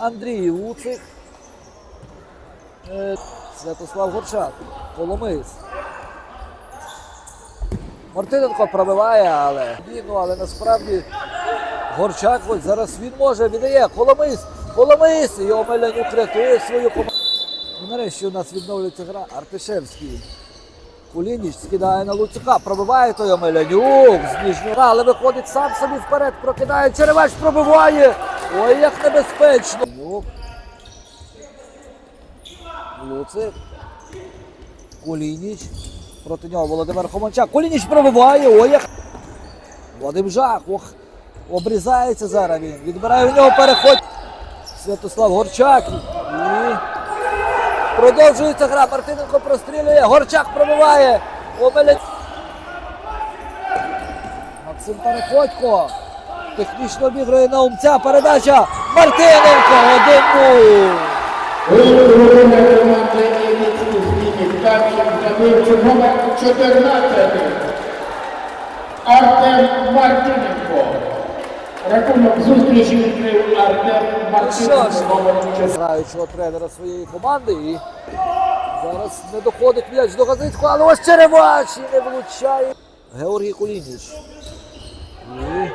Андрій Луцик. Е, Святослав Горчак. Коломис. Мартиненко пробиває, але ну але насправді Горчак ось зараз він може, віддає. Коломис! Коломис! І Омелянюк рятує свою команду. Нарешті у нас відновлюється гра. Артишевський. Кулініч скидає на Луцюка, пробиває той Омелянюк з ніжнього, але виходить сам собі вперед, прокидає. Черевач пробиває. Ой, як небезпечно. Луцик. Кулініч. Проти нього Володимир Хоманчак. Кулініч пробиває. Ой, як. Вадим. Ох. Обрізається зараз він. Відбирає в нього переход. Святослав Горчак. І продовжується гра. Мартиненко прострілює. Горчак пробиває. Омеля... Максим Переходько. Технічно обігрує на умця. Передача. Мартиненко. 1-0. Головне команди Іллічку змінить Кам'ян забив номер 14. Артем Мартиненко. Рахунок зустрічі відкрив Артем Мартиненко граючого тренера своєї команди. І зараз не доходить м'яч до Газицького, але ось Черевач і не влучає. Георгій Кулініч. І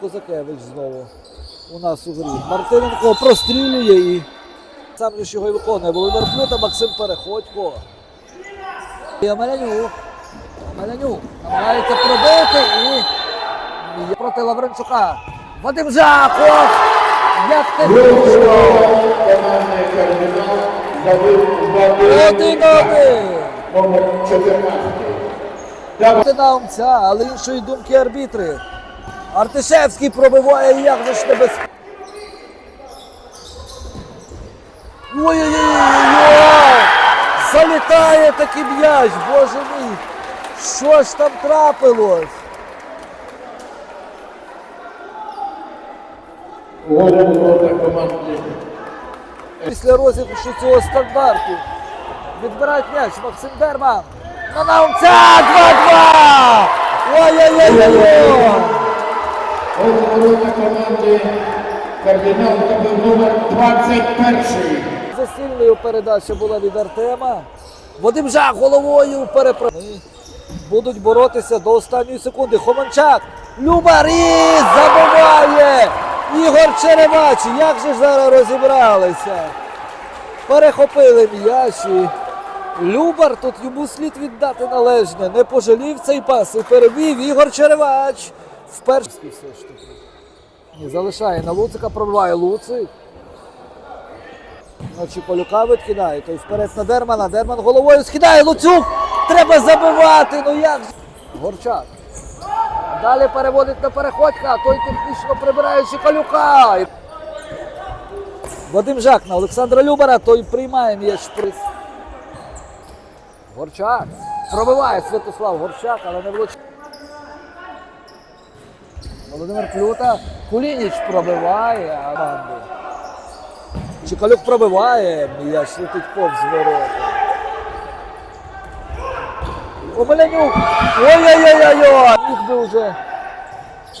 Козакевич знову у нас у грі. Мартиненко прострілює і сам же ж його і виконує. Володимир Плюта, Максим Переходько. І Амелянюк. Амелянюк намагається пробити і і проти Лавренчука. Вадим Жаков! Як ти Один один. номер 14. Дава Ти на умця, але іншої думки арбітри. Артишевський пробиває, як же ж небезпечно. Ой-ой-ой! Залітає такий м'яч, боже мій! Що ж там трапилось? Після розіграшу цього стандарту. Відбирають м'яч Максим Дерман. На наумця 2-2! Ой-ой-ой! Команди кардинал забив номер 21. Засильною передача була від Артема. Вадим Жак головою перепро... Будуть боротися до останньої секунди. Хоманчак. Любар і забиває! Ігор Черевач. Як же зараз розібралися? Перехопили м'яч. і Любар тут йому слід віддати належне. Не пожалів цей пас і перевів Ігор Черевач. Вперше все ж таки. Залишає на Луцика, пробиває Луцик. На Чіполюка відкидає, той вперед на Дермана. Дерман головою скидає Луцюк. Треба забивати. Ну як? Горчак. Далі переводить на переходька, той технічно прибирає Чікалюка. І- Вадим Жак на Олександра Любара, той приймає м'яч. Горчак. Пробиває Святослав Горчак, але не влучає. Володимир Плюта. Кулініч пробиває команду. Чекалюк пробиває, м'яч летить повз ворота. Омелянюк! Ой-ой-ой-ой! Міг би вже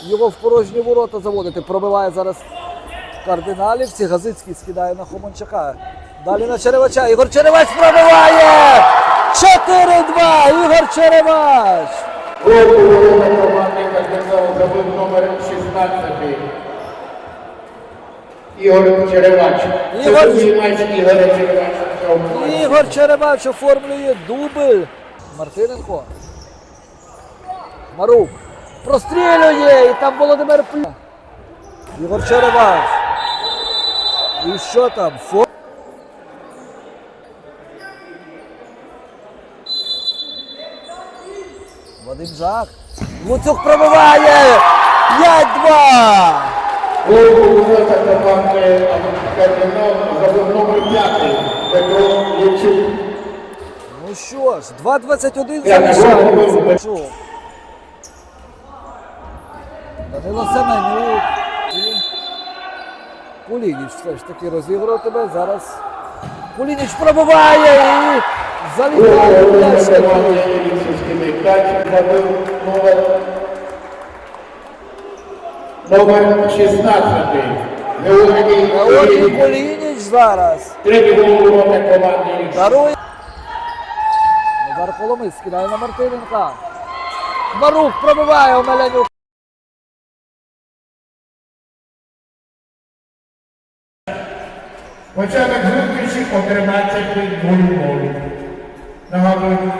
його в порожні ворота заводити. Пробиває зараз кардиналівці. Газицький скидає на Хомончака. Далі на Черевача. Ігор Черевач пробиває! 4-2! Ігор Черевач! Забив номер 16. Ігор Черевач. Ігор- матч цьому матчі. Ігор Черевач оформлює дубль. Мартиненко. Марук. Прострілює. І там Володимир Плю. Ігор Черевач. І що там? Фо... Вадим Жак. Луцюк пробиває. 5-2. Голову ворота команди кардинал забив номер 5. Петро Ячук. Ну що ж, 2.21 Я не залишається. Данило Семенюк. Кулініч все ж таки розіграв тебе. Зараз Кулініч пробиває і залітає м'яч забив номер номер 16. Георгій Георгій Кулініч. Зараз. Третій гол у ворота команди. Дарує. Назар Коломис кидає на Мартиненка. Марук пробиває Омеленюк. Початок зустрічі о 13.00. Нагадую,